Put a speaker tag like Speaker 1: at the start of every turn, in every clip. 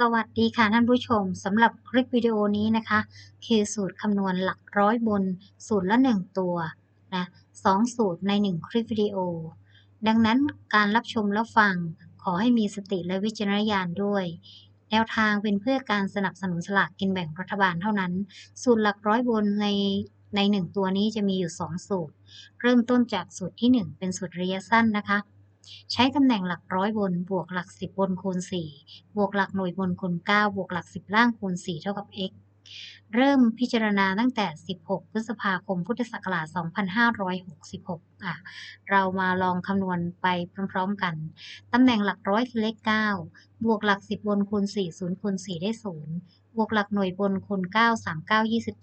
Speaker 1: สวัสดีค่ะท่านผู้ชมสำหรับคลิปวิดีโอนี้นะคะ คือสูตรคำนวณหลักร้อยบนสูตรละ 1 ตัวนะสองสูตรใน 1 คลิปวิดีโอ ดังนั้นการรับชมและฟังขอให้มีสติและวิจารณญาณด้วย แนวทางเป็นเพื่อการสนับสนุนสลากกินแบ่งรัฐบาลเท่านั้น สูตรหลักร้อยบนในใน 1 ตัวนี้จะมีอยู่ 2 สูตร เริ่มต้นจากสูตรที่ 1 เป็นสูตรระยะสั้นนะคะ ใช้ตำแหน่งหลักร้อยบน บวกหลักสิบบนคูณ4บวกหลักหน่วยบนคูณ9บวกหลักสิบล่างคูณ4เท่ากับ x เริ่มพิจารณาตั้งแต่ 16 พฤษภาคม พุทธศักราช 2566 อะ เรามาลองคำนวณไปพร้อมๆกัน ตำแหน่งหลักร้อยคือเลข 9 บวกหลัก 10 บนคูณ 4 0 คูณ 4 ได้ 0 บวกหลักหน่วยบนคูณ 9 3 9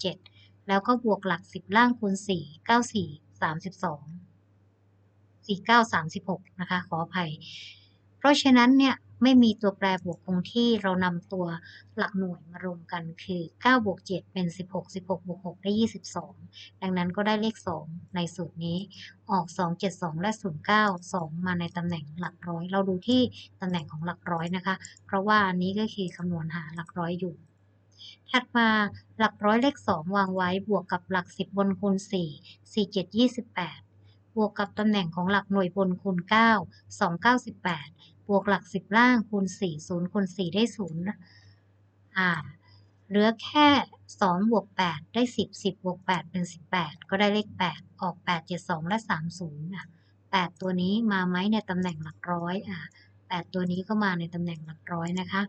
Speaker 1: 27 แล้วก็บวกหลัก 10 ล่างคูณ 4 9 4 32 4936 นะคะ ขออภัย เพราะฉะนั้นเนี่ยไม่มีตัวแปรบวกคงที่เรานำตัวหลักหน่วยมารวมกันคือ9บวก7เป็น 16 16บวก6ได้ 22 ดังนั้นก็ได้เลข 2 ในสูตรนี้ออก 2 7 2 และ 0 9 2 มาในตำแหน่งหลักร้อย เราดูที่ตำแหน่งของหลักร้อยนะคะ เพราะว่าอันนี้ก็คือคำนวณหาหลักร้อยอยู่ ถัดมาหลักร้อยเลข 2 วางไว้บวกกับหลัก 10 บนคูณ4 4 7 28 บวกกับตำแหน่งของหลักหน่วยบนคูณ 9 2 98บวกหลัก 10 ล่างคูณ 4 0คูณ4 ได้ 0 อ่า เหลือแค่ 2 บวก 8 ได้ 10 10 บวก 8 เป็น 18 ก็ได้เลข 8 ออก 8 7 2 และ 30อะ8ตัวนี้มาไหมในตำแหน่งหลักร้อยอะ8ตัวนี้ก็มาในตำแหน่งหลักร้อยนะคะ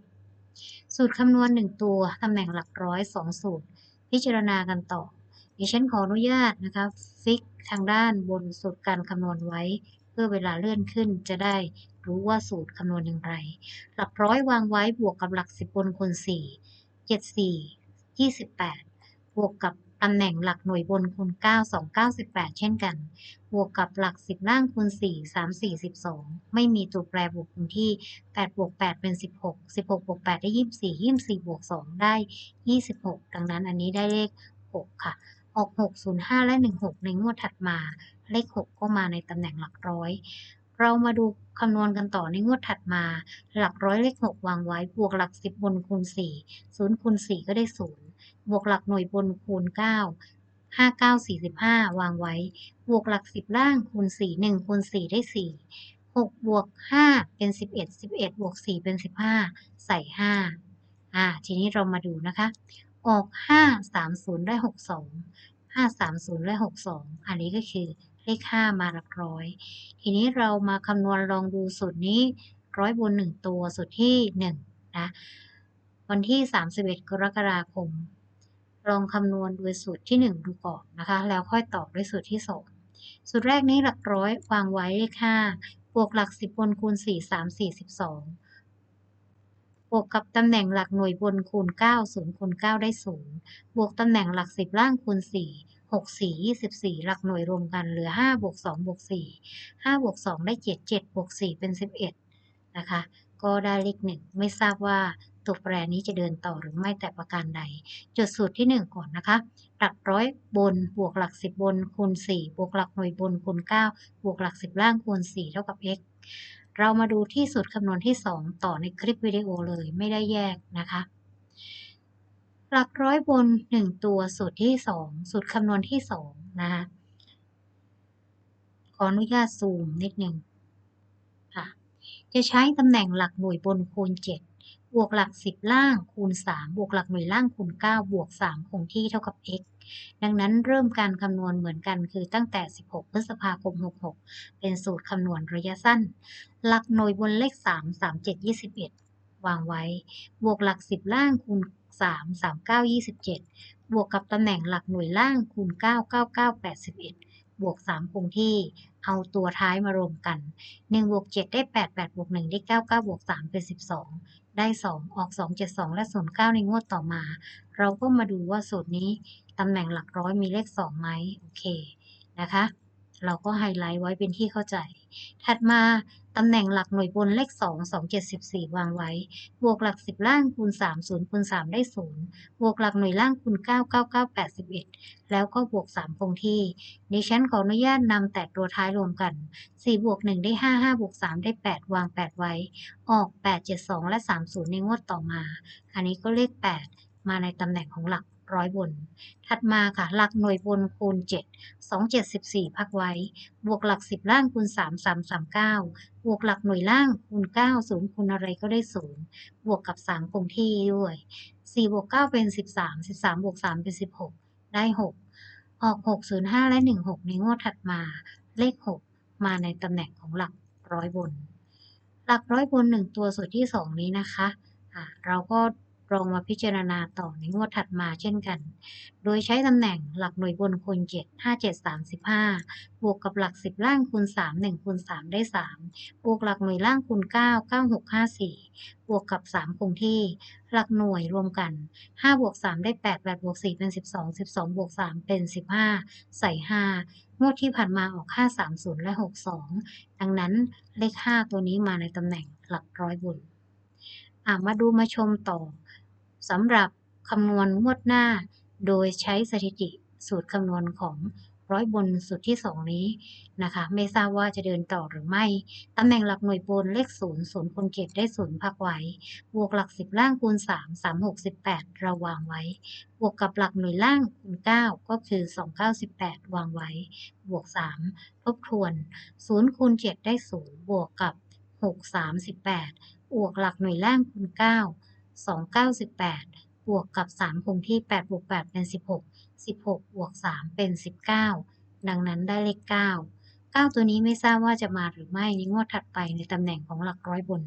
Speaker 1: สูตรคำนวณ 1 ตัวตำแหน่งหลักร้อย 2 สูตร พิจารณากันต่อ ดิฉันขออนุญาตนะคะฟิกทางด้านบนสูตรการคำนวณไว้ เพื่อเวลาเลื่อนขึ้นจะได้รู้ว่าสูตรคำนวณอย่างไร หลักร้อยวางไว้บวกกับหลักสิบบนคูณสี่เจ็ดสี่ยี่สิบแปดบวกกับตำแหน่งหลักหน่วยบนคูณเก้าสองเก้าสิบแปดเช่นกัน บวกกับหลักสิบล่างคูณสี่สามสี่สิบสองไม่มีตัวแปรบวกคงที่แปดบวกแปดเป็นสิบหกสิบหกบวกแปดได้ยี่สิบสี่ยี่สิบสี่บวกสองได้ยี่สิบหกดังนั้นอันนี้ได้เลขหกค่ะ ออก 605 และ 16 ในงวดถัดมา เลข 6 ก็มาในตำแหน่งหลักร้อย เรามาดูคำนวณกันต่อในงวดถัดมา หลักร้อยเลข 6 วางไว้บวกหลัก 10 บนคูณ 4 0คูณ4ก็ได้ 0 บวกหลักหน่วยบนคูณ 9 5 9 45 วางไว้ บวกหลัก 10 ล่างคูณ 4 1คูณ4ได้ 4 6บวก5เป็น 11 11บวก4เป็น 15 ใส่ 5 อ่า ทีนี้เรามาดูนะคะ ออก 5 3 0 ได้6 2 5 3 0 ได้ 6 2 อันนี้ก็คือเลข 5 มาหลักร้อย ทีนี้เรามาคำนวณลองดูสูตรนี้ร้อยบน 1 ตัวสูตรที่ 1 นะ วันที่ 31 กรกฎาคม ลองคำนวณโดยสูตรที่ 1 ดูก่อนนะคะ แล้วค่อยตอบด้วยสูตรที่ 2 สูตรแรกนี้หลักร้อยวางไว้เลข 5 บวกหลัก 10 บนคูณ 4 3 4 12บ วกกับตำแหน่งหลักหน่วยบนคูณ 9 0คูณ9ได้ 0 บวกตำแหน่งหลัก 10 ล่างคูณ 4 6 4 24 หลักหน่วยรวมกันเหลือ 5 บวก 2 บวก 4 5 บวก 2 ได้ 7 7 บวก 4 เป็น 11 นะคะ ก็ได้เลข1ไม่ทราบว่าตัวแปรนี้จะเดินต่อหรือไม่แต่ประการใด จุดสูตรที่ 1 ก่อนนะคะ หลักร้อยบนบวกหลัก 10 บนคูณ 4 บวกหลักหน่วยบนคูณ 9 บวกหลัก 10 ล่างคูณ 4 เท่ากับ x เรามาดูที่สูตรคำนวณที่ 2 ต่อในคลิปวิดีโอเลยไม่ได้แยกนะคะ หลักร้อยบน 1 ตัวสูตรที่ 2 สูตรคำนวณที่ 2 นะคะขออนุญาตซูมนิดนึงค่ะ จะใช้ตำแหน่งหลักหน่วยบนคูณ 7 บวกหลัก 10 ล่างคูณ 3 บวกหลักหน่วยล่างคูณ 9 บวก 3 คงที่เท่ากับ x ดังนั้นเริ่มการคำนวณเหมือนกันคือตั้งแต่ 16 พฤษภาคม 66 เป็นสูตรคำนวณระยะสั้น หลักหน่วยบนเลข 3 3 7 21 วางไว้ บวกหลัก 10 ล่างคูณ 3 3 9 27 บวกกับตำแหน่งหลักหน่วยล่างคูณ 9 9 9 81บวก3คงที่ เอาตัวท้ายมารวมกัน 1 บวก 7 ได้ 8 8 บวก 1 ได้ 9 9 บวก 3 เป็น 12 ได้ 2 ออก 2 7 2 และ 0 9 ในงวดต่อมา เราก็มาดูว่าสูตรนี้ตำแหน่งหลักร้อยมีเลข 2 ไหมโอเคนะคะ เราก็ไฮไลท์ไว้เป็นที่เข้าใจ ถัดมาตำแหน่งหลักหน่วยบนเลข 2 2 7 4วางไว้ บวกหลัก 10 ล่างคูณ 3 0คูณ3ได้ 0 บวกหลักหน่วยล่างคูณ 9 9 9 81 แล้วก็บวก 3 คงที่ ดิฉันขออนุญาตนำแต่ตัวท้ายรวมกัน 4 บวก 1 ได้ 5 5 บวก 3 ได้ 8 วาง 8 ไว้ ออก 8 7 2 และ 30 ในงวดต่อมา อันนี้ก็เลข 8 มาในตำแหน่งของหลัก ร้อยบน ถัดมาค่ะ หลักหน่วยบนคูณ 7 2 7 14 พักไว้ บวกหลัก 10 ล่างคูณ 3 3 3 9 บวกหลักหน่วยล่างคูณ 9 0 คูณอะไรก็ได้ 0 บวกกับ 3 คงที่ด้วย 4 บวก 9 เป็น 13 13 บวก 3 เป็น 16 ได้ 6 ออก 6 0 5 และ 1 6 ในงวดถัดมา เลข 6 มาในตำแหน่งของหลักร้อยบน หลักร้อยบน 1 ตัวส่วนที่ 2 นี้นะคะะเราก็ ลองมาพิจารณาต่อในงวดถัดมาเช่นกัน โดยใช้ตำแหน่งหลักหน่วยบนคูณ7 5 7 35 บวกกับหลัก 10 ล่างคูณ3 1คูณ3ได้ 3 บวกหลักหน่วยล่างคูณ9 9 6 5 4 บวกกับ 3 คงที่ หลักหน่วยรวมกัน 5 บวก 3 ได้ 8 8 บวก 4 เป็น 12 12 บวก 3 เป็น 15 ใส่ 5 งวดที่ผ่านมาออก 5 3 0 และ 62 ดังนั้นเลข 5 ตัวนี้มาในตำแหน่งหลักร้อยบน อะมาดูมาชมต่อสำหรับคำนวณงวดหน้า โดยใช้สถิติสูตรคำนวณของร้อยบนสูตรที่ 2 นี้นะคะ ไม่ทราบว่าจะเดินต่อหรือไม่ ตำแหน่งหลักหน่วยบนเลข 0 0คูณเก็บได้0พักไว้ บวกหลัก 10 ล่างคูณ 3 3 6 18 เราวางไว้ บวกกับหลักหน่วยล่างคูณ 9 ก็คือ 2 9 18 วางไว้ บวก 3 ทบทวน 0 คูณ 7 ได้ 0 บวกกับ 6 3 18บวกหลักหน่วยล่างคูณ9 2 9 18บวกกับ3คงที่8บวก8เป็น16 16บวก3เป็น19ดังนั้นได้เลข9 9ตัวนี้ไม่ทราบว่าจะมาหรือไม่ในงวดถัดไปในตำแหน่งของหลักร้อยบน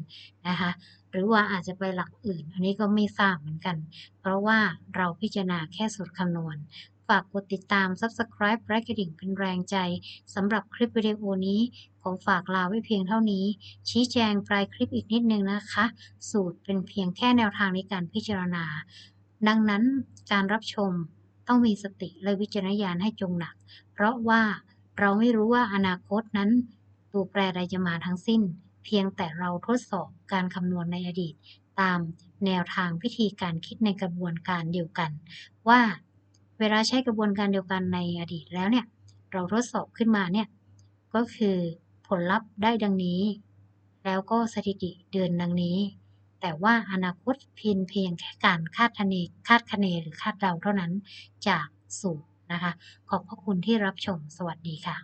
Speaker 1: นะคะ หรือว่าอาจจะไปหลักอื่น อันนี้ก็ไม่ทราบเหมือนกัน เพราะว่าเราพิจารณาแค่สูตรคำนวณฝากกดติดตาม Subscribe และกระดิ่งเป็นแรงใจสำหรับคลิปวิดีโอนี้ ของฝากลาไว้เพียงเท่านี้ ชี้แจงปลายคลิปอีกนิดนึงนะคะ สูตรเป็นเพียงแค่แนวทางในการพิจารณา ดังนั้นการรับชมต้องมีสติและวิจารณญาณให้จงหนัก เพราะว่าเราไม่รู้ว่าอนาคตนั้น ตัวแปรใดจะมาทั้งสิ้น เพียงแต่เราทดสอบการคำนวณในอดีต ตามแนวทางวิธีการคิดในกระบวนการเดียวกัน ว่าเวลาใช้กระบวนการเดียวกันในอดีตแล้วเนี่ย เราทดสอบขึ้นมาเนี่ย ก็คือ ผลลัพธ์ได้ดังนี้ แล้วก็สถิติเดือนดังนี้ แต่ว่าอนาคตเพียงเพียงแค่การคาดคะเนคาดคะเนหรือคาดเดาเท่านั้นจากสูตรนะคะ ขอบพระคุณที่รับชม สวัสดีค่ะ